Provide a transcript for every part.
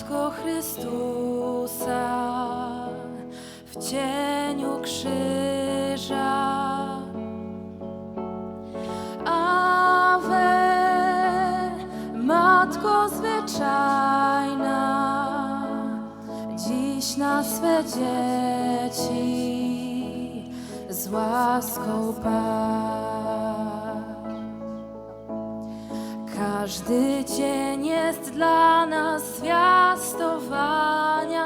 Matko Chrystusa, w cieniu krzyża. Ave, Matko zwyczajna, dziś na swe dzieci z łaską. Każdy dzień jest dla nas zwiastowania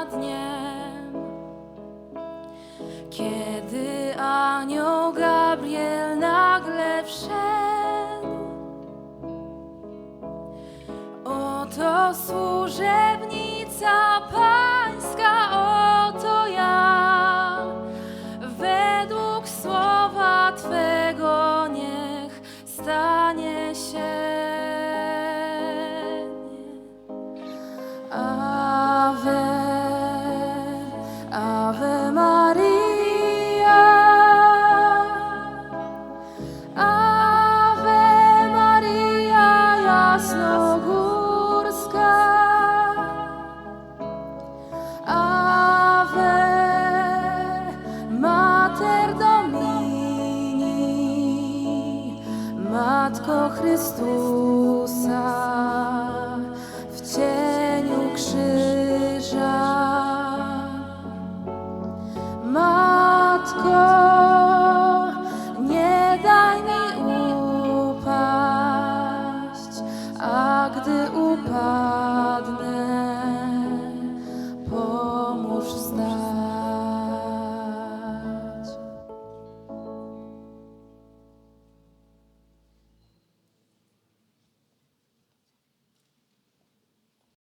dniem, kiedy anioł Gabriel nagle wszedł. Oto służebnica Matko Chrystusa, w cieniu krzyża. Matko,